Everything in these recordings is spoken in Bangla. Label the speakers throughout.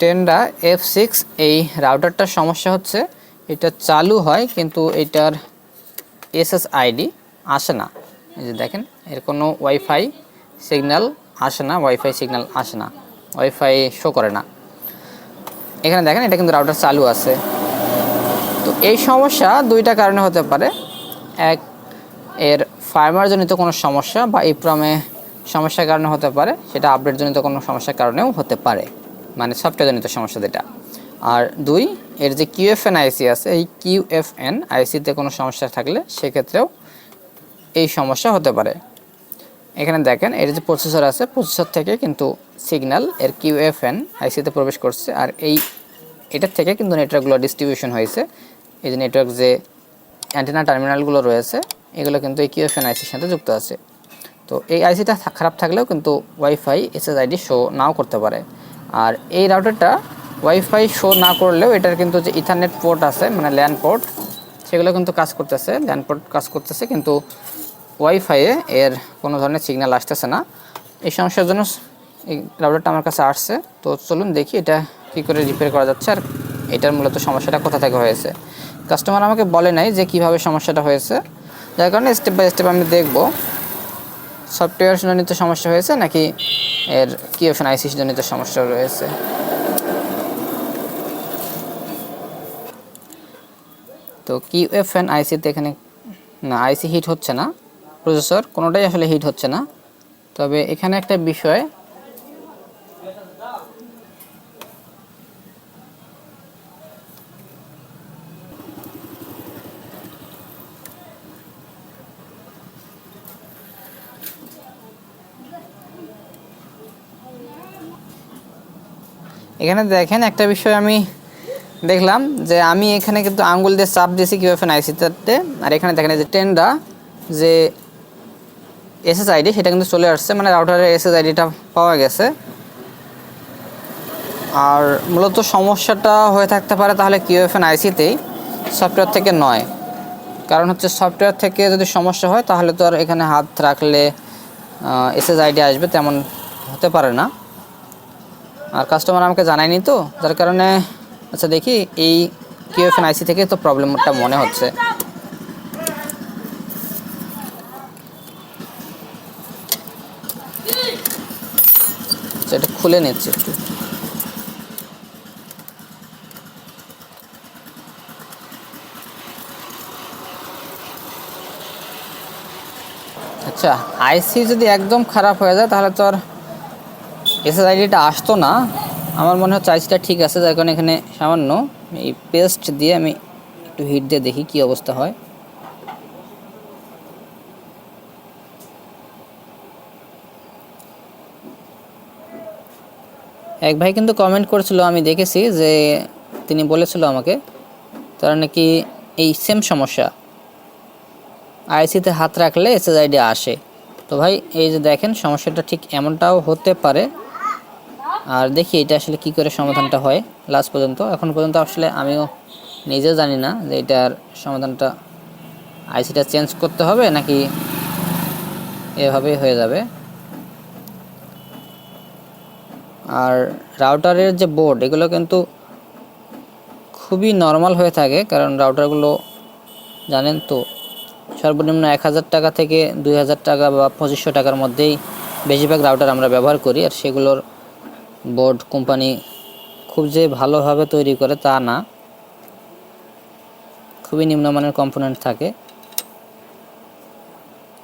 Speaker 1: টেনডা এফ সিক্স এই রাউটারটার সমস্যা হচ্ছে এটা চালু হয় কিন্তু এটার এসএসআইডি আসে না। এই যে দেখেন, এর কোনো ওয়াইফাই সিগন্যাল আসে না ওয়াইফাই সিগন্যাল আসে না ওয়াইফাই শো করে না। এখানে দেখেন, এটা কিন্তু রাউটার চালু আছে। তো এই সমস্যা দুইটা কারণে হতে পারে। এক, এর ফার্মারজনিত কোনো সমস্যা বা ইপ্রমে সমস্যার কারণে হতে পারে, সেটা আপডেটজনিত কোনো সমস্যার কারণেও হতে পারে। মানে সফটওয়্যারজনিত সমস্যা যেটা। আর দুই, এর যে কিউএফএন আইসি আছে, এই কিউএফএন আইসিতে কোনো সমস্যা থাকলে সেক্ষেত্রেও এই সমস্যা হতে পারে। এখানে দেখেন, এর যে প্রসেসর আছে, প্রসেসর থেকে কিন্তু সিগন্যাল এর কিউএফএন আইসিতে প্রবেশ করছে। আর এই, এটার থেকে কিন্তু নেটওয়ার্কগুলো ডিস্ট্রিবিউশন হয়েছে। এই যে নেটওয়ার্ক যে অ্যান্টেনা টার্মিনালগুলো রয়েছে, এগুলো কিন্তু এই কিউএফএন আইসির সাথে যুক্ত আছে। তো এই আইসিটা খারাপ থাকলেও কিন্তু ওয়াইফাই এসএসআইডি শো নাও করতে পারে। আর এই রাউটারটা ওয়াইফাই শো না করলেও এটার কিন্তু যে ইথারনেট পোর্ট আছে মানে ল্যান্ড পোর্ট সেগুলো কিন্তু কাজ করতেছে ল্যান্ড পোর্ট কাজ করতেছে, কিন্তু ওয়াইফাইয়ে এর কোনো ধরনের সিগন্যাল আসতেছে না। এই সমস্যার জন্য এই রাউটারটা আমার কাছে আসছে। তো চলুন দেখি এটা কী করে রিপেয়ার করা যাচ্ছে আর এটার মূলত সমস্যাটা কোথা থেকে হয়েছে। কাস্টমার আমাকে বলে নাই যে কীভাবে সমস্যাটা হয়েছে। যার কারণে স্টেপ বাই স্টেপ আমি দেখব। সফটওয়্যার জনিত সমস্যা হয়েছে নাকি এর কি অপশন আইসিস জনিত সমস্যা রয়েছে। তো কিউএফএন আইসিতে এখানে না, আইসি হিট হচ্ছে না, প্রসেসর, কোনোটাই আসলে হিট হচ্ছে না। তবে এখানে একটা বিষয় এখানে দেখেন একটা বিষয় আমি দেখলাম যে আমি এখানে কিন্তু আঙ্গুল দিয়ে চাপ দিয়েছি কিউএফএন আইসিতে আর এখানে দেখেন যে টেনটা যে এসএসআইডি সেটা কিন্তু চলে আসছে মানে রাউটারের এসএসআইডিটা পাওয়া গেছে। আর মূলত সমস্যাটা হয়ে থাকতে পারে তাহলে কিউএফএন আইসিতেই সফটওয়্যার থেকে নয়। কারণ হচ্ছে সফটওয়্যার থেকে যদি সমস্যা হয়, তাহলে তো আর এখানে হাত রাখলে এসএসআইডি আসবে তেমন হতে পারে না। আর কাস্টমার আমাকে জানায়নি তো যার কারণে আচ্ছা দেখি এই কিউএফএন আইসি থেকে তো প্রবলেমটা মনে হচ্ছে। আচ্ছা, এটা খুলে নিচ্ছি একটু। আচ্ছা আইসি যদি একদম খারাপ হয়ে যায় তাহলে তো আর এসএসআইডিটা আসতো না। আমার মনে হচ্ছে আইসিটা ঠিক আছে, যার কারণে এখানে সামান্য এই পেস্ট দিয়ে আমি একটু হিট দিয়ে দেখি কি অবস্থা হয়। এক ভাই কিন্তু কমেন্ট করেছিল, আমি দেখেছি যে তিনি বলেছিল আমাকে, তারা নাকি এই সেম সমস্যা। আইসিতে হাত রাখলে এসএসআইডি আসে। তো ভাই, এই যে দেখেন, সমস্যাটা ঠিক এমনটাও হতে পারে। আর দেখি এটা আসলে কি করে সমাধানটা হয় লাস্ট পর্যন্ত। এখন পর্যন্ত আসলে আমিও নিজেও জানি না যে এটার সমাধানটা আইসিটা চেঞ্জ করতে হবে নাকি এভাবেই হয়ে যাবে। আর রাউটারের যে বোর্ড, এগুলো কিন্তু খুবই নর্মাল হয়ে থাকে, কারণ রাউটারগুলো জানেন তো, সর্বনিম্ন এক হাজার টাকা থেকে দুই হাজার টাকা বা পঁচিশশো টাকার মধ্যেই বেশিরভাগ রাউটার আমরা ব্যবহার করি, আর সেগুলোর বোর্ড কোম্পানি খুব যে ভালোভাবে তৈরি করে তা না। খুবই নিম্নমানের কম্পোনেন্ট থাকে।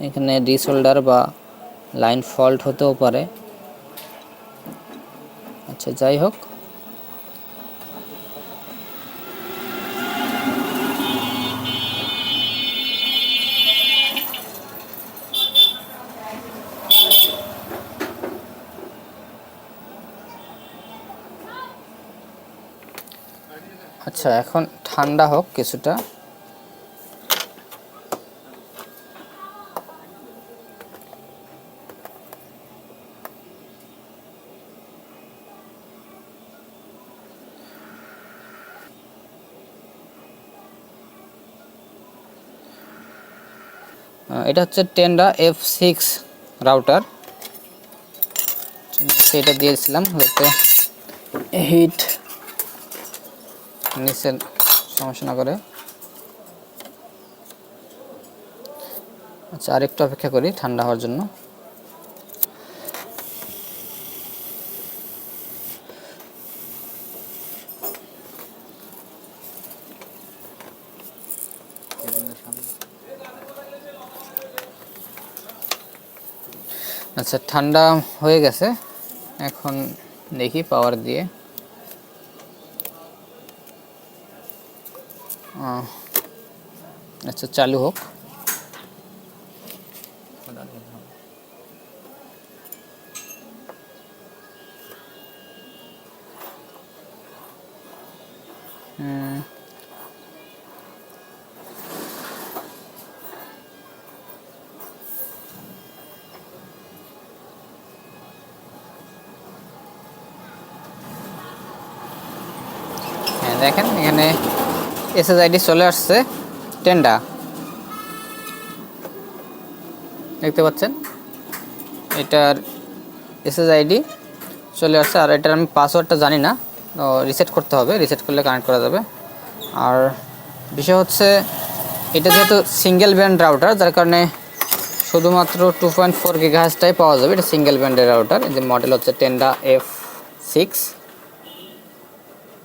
Speaker 1: এখানে ডিসোল্ডার বা লাইন ফল্ট হতেও পারে। আচ্ছা যাই হোক। আচ্ছা এখন ঠান্ডা হোক কিছুটা। এটা হচ্ছে টেন্ডা এফ সিক্স রাউটার। সেটা দিয়েছিলাম হিট নিচের সমস্যা না করে। আচ্ছা আরেকটু অপেক্ষা করি ঠান্ডা হওয়ার জন্য। আচ্ছা ঠান্ডা হয়ে গেছে। এখন দেখি পাওয়ার দিয়ে। আচ্ছা চালু হোক। হুম হ্যাঁ দেখেন এখানে এসএসআইডি চলে আসছে। টেন্ডা। দেখতে পাচ্ছেন? এটার এসএসআইডি চলে আসছে, আর এটার আমি পাসওয়ার্ডটা জানি না। তো রিসেট করতে হবে রিসেট করলে কানেক্ট করা যাবে। আর বিষয় হচ্ছে, এটা যেহেতু সিঙ্গেল ব্যান্ড রাউটার যার কারণে শুধুমাত্র টু পয়েন্ট ফোর গিগাহাজটাই পাওয়া যাবে। এটা সিঙ্গেল ব্যান্ডের রাউটার যে মডেল হচ্ছে টেন্ডা এফ সিক্স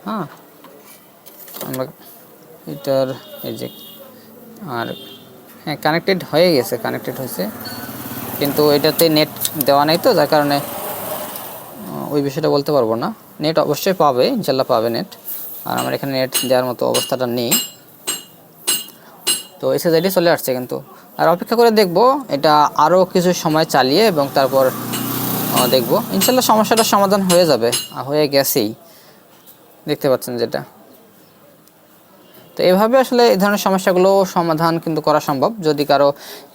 Speaker 1: হ্যাঁ আমরা এটার এই যে আর হ্যাঁ কানেক্টেড হয়ে গেছে কানেক্টেড হয়েছে। কিন্তু এটাতে নেট দেওয়া নেই তো, যার কারণে ওই বিষয়টা বলতে পারব না। নেট অবশ্যই পাবে, ইনশাল্লাহ পাবে নেট আর আমার এখানে নেট দেওয়ার মতো অবস্থাটা নেই। তো এসএসআইডি চলে আসছে কিন্তু। আর অপেক্ষা করে দেখব, এটা আরও কিছু সময় চালিয়ে এবং তারপর দেখব। ইনশাল্লাহ সমস্যাটার সমাধান হয়ে যাবে হয়ে গেছেই। দেখতে পাচ্ছেন যেটা। তো এভাবে আসলে এই ধরনের সমস্যাগুলো সমাধান কিন্তু করা সম্ভব। যদি কারও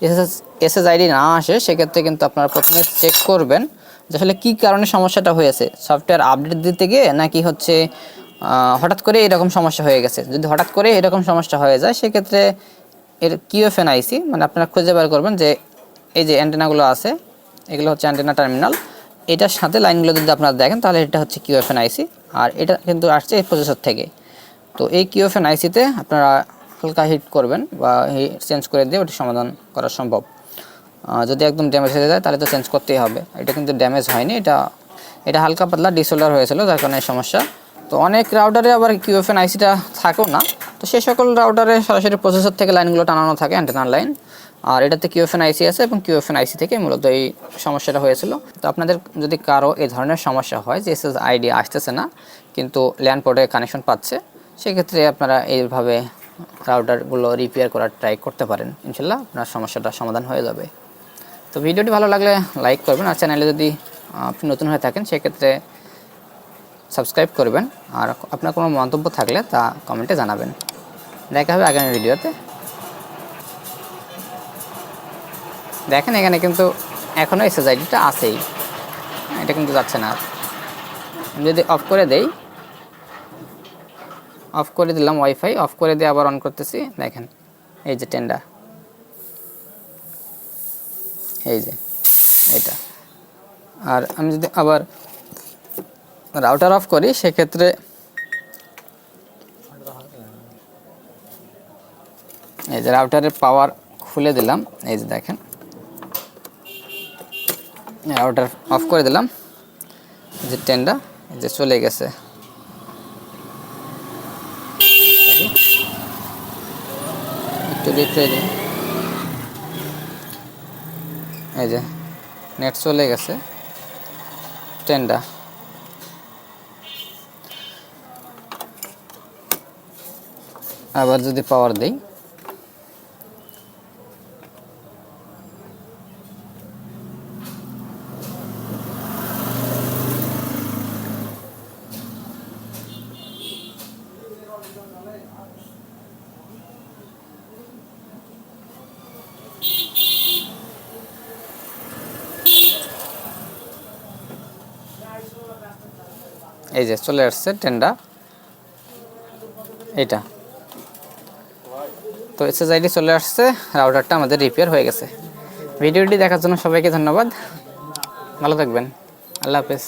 Speaker 1: এসএস, এসএসআইডি না আসে, সেক্ষেত্রে কিন্তু আপনারা প্রথমে চেক করবেন যে আসলে কী কারণে সমস্যাটা হয়েছে। সফটওয়্যার আপডেট দিতে গিয়ে নাকি হচ্ছে হঠাৎ করে এরকম সমস্যা হয়ে গেছে। যদি হঠাৎ করে এরকম সমস্যা হয়ে যায়, সেক্ষেত্রে এর কিউএফএন আইসি? মানে আপনারা খুঁজে বের করবেন যে এই যে অ্যান্টেনাগুলো আছে, এগুলো হচ্ছে অ্যান্টেনা টার্মিনাল এটার সাথে লাইনগুলো যদি আপনারা দেখেন, তাহলে এটা হচ্ছে কিউএফএন আইসি? আর এটা কিন্তু আসছে এই প্রসেসর থেকে। তো এই কিউএফএন আইসিতে আপনারা হালকা হিট করবেন বা চেঞ্জ করে দিয়ে ওটি সমাধান করা সম্ভব। যদি একদম ড্যামেজ হয়ে যায় তাহলে তো চেঞ্জ করতেই হবে। এটা কিন্তু ড্যামেজ হয়নি, এটা এটা হালকা পাতলা ডিসোল্ডার হয়েছিল, যার কারণে সমস্যা। তো অনেক রাউটারে আবার কিউএফএন আইসিটা থাকেও না। তো সেই সকল রাউটারে সরাসরি প্রসেসর থেকে লাইনগুলো টানানো থাকে অ্যান্টেনার লাইন আর এটাতে কিউএফএন আইসি আছে এবং কিউএফএন আইসি থেকে মূলত এই সমস্যাটা হয়েছিল। তো আপনাদের যদি কারও এই ধরনের সমস্যা হয়, যে এসএস আইডি আসতেছে না, কিন্তু ল্যান্ড পোর্টে কানেকশন পাচ্ছে সেক্ষেত্রে আপনারা এইভাবে রাউটারগুলো রিপেয়ার করার ট্রাই করতে পারেন। ইনশাল্লাহ আপনার সমস্যাটা সমাধান হয়ে যাবে। তো ভিডিওটি ভালো লাগলে লাইক করবেন আর চ্যানেলে যদি আপনি নতুন হয়ে থাকেন, সেক্ষেত্রে সাবস্ক্রাইব করবেন। আর আপনার কোনো মন্তব্য থাকলে তা কমেন্টে জানাবেন। দেখা হবে আগামী ভিডিওতে। দেখেন এখানে কিন্তু এখনও এসএসআইডিটা আছেই। এটা কিন্তু যাচ্ছে না। যদি অফ করে দেই অফ করে দিলাম ওয়াইফাই, অফ করে দিয়ে আবার অন করতেছি। দেখেন, এই যে টেন্ডার এই যে, এটা। আর আমি যদি আবার রাউটার অফ করি, সেক্ষেত্রে এই যে রাউটারের পাওয়ার খুলে দিলাম। এই যে দেখেন রাউটার অফ করে দিলাম। যে টেন্ডা যে চলে গেছে। একটু দেখতে দিই এই যে নেট চলে গেছে। টেন্ডা আবার যদি পাওয়ার দেই। এই যে চলে আসছে টেন্ডা এটা তো এসএসআইডি চলে আসছে রাউটারটা আমাদের রিপেয়ার হয়ে গেছে। ভিডিওটি দেখার জন্য সবাইকে ধন্যবাদ। ভালো থাকবেন। আল্লাহ হাফেজ।